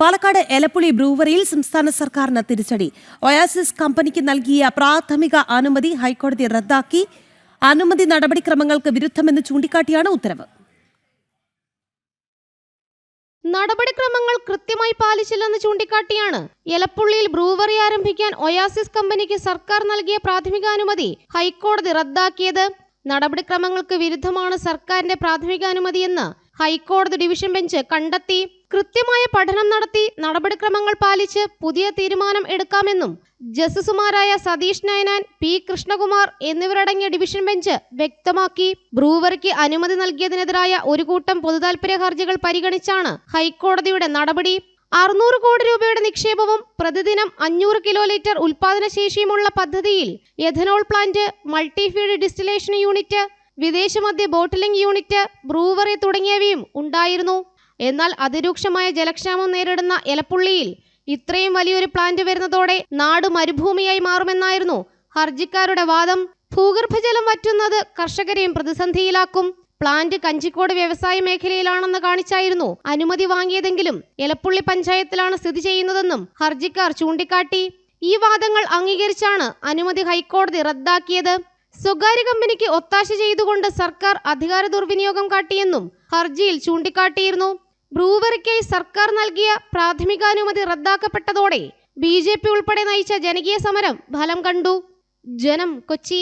പാലക്കാട് എലപ്പുളി ബ്രൂവറിയിൽ സംസ്ഥാന സർക്കാരിന് തിരിച്ചടി. ഒയാസിസ് കമ്പനിക്ക് നൽകിയ പ്രാഥമിക അനുമതി ഹൈക്കോടതി റദ്ദാക്കി. അനുമതി നടപടിക്രമങ്ങൾക്ക് വിരുദ്ധമെന്ന് ചൂണ്ടിക്കാട്ടിയാണ് ഉത്തരവ്. നടപടിക്രമങ്ങൾ കൃത്യമായി പാലിച്ചില്ലെന്ന് ചൂണ്ടിക്കാട്ടിയാണ്. എലപ്പുള്ളിയിൽ ബ്രൂവറി ആരംഭിക്കാൻ ഒയാസിസ് കമ്പനിക്ക് സർക്കാർ നൽകിയ പ്രാഥമിക അനുമതി ഹൈക്കോടതി റദ്ദാക്കിയത്. നടപടിക്രമങ്ങൾക്ക് വിരുദ്ധമാണ് സർക്കാരിന്റെ പ്രാഥമിക അനുമതിയെന്ന് ഹൈക്കോടതി ഡിവിഷൻ ബെഞ്ച് കണ്ടെത്തി. കൃത്യമായ പഠനം നടത്തി നടപടിക്രമങ്ങൾ പാലിച്ച് പുതിയ തീരുമാനം എടുക്കാമെന്നും ജസ്റ്റിസുമാരായ സതീഷ് നയനാൻ പി കൃഷ്ണകുമാർ എന്നിവരടങ്ങിയ ഡിവിഷൻ ബെഞ്ച് വ്യക്തമാക്കി ബ്രൂവറിക്ക് അനുമതി നൽകിയതിനെതിരായ ഒരു കൂട്ടം പൊതുതാൽപര്യ ഹർജികൾ പരിഗണിച്ചാണ് ഹൈക്കോടതിയുടെ നടപടി. അറുന്നൂറ് കോടി രൂപയുടെ നിക്ഷേപവും പ്രതിദിനം അഞ്ഞൂറ് കിലോ ലിറ്റർ ഉൽപാദനശേഷിയുമുള്ള പദ്ധതിയിൽ ethanol plant multifeed distillation unit വിദേശമദ്യ bottling unit brewery തുടങ്ങിയവയും ഉണ്ടായിരുന്നു. എന്നാൽ അതിരൂക്ഷമായ ജലക്ഷാമം നേരിടുന്ന എലപ്പുള്ളിയിൽ ഇത്രയും വലിയൊരു പ്ലാന്റ് വരുന്നതോടെ നാട് മരുഭൂമിയായി മാറുമെന്നായിരുന്നു ഹർജിക്കാരുടെ വാദം. ഭൂഗർഭജലം വറ്റുന്നത് കർഷകരെയും പ്രതിസന്ധിയിലാക്കും. പ്ലാന്റ് കഞ്ചിക്കോട് വ്യവസായ മേഖലയിലാണെന്ന് കാണിച്ചായിരുന്നു അനുമതി വാങ്ങിയതെങ്കിലും എലപ്പുള്ളി പഞ്ചായത്തിലാണ് സ്ഥിതി ചെയ്യുന്നതെന്നും ഹർജിക്കാർ ചൂണ്ടിക്കാട്ടി. ഈ വാദങ്ങൾ അംഗീകരിച്ചാണ് അനുമതി ഹൈക്കോടതി റദ്ദാക്കിയത്. സ്വകാര്യ കമ്പനിക്ക് ഒത്താശ ചെയ്തുകൊണ്ട് സർക്കാർ അധികാര ദുർവിനിയോഗം കാട്ടിയെന്നും ഹർജിയിൽ ചൂണ്ടിക്കാട്ടിയിരുന്നു. ബ്രൂവറിക്കായി സർക്കാർ നൽകിയ പ്രാഥമികാനുമതി റദ്ദാക്കപ്പെട്ടതോടെ ബി ജെ പി ഉൾപ്പെടെ നയിച്ച ജനകീയ സമരം ഫലം കണ്ടു. ജനം കൊച്ചി.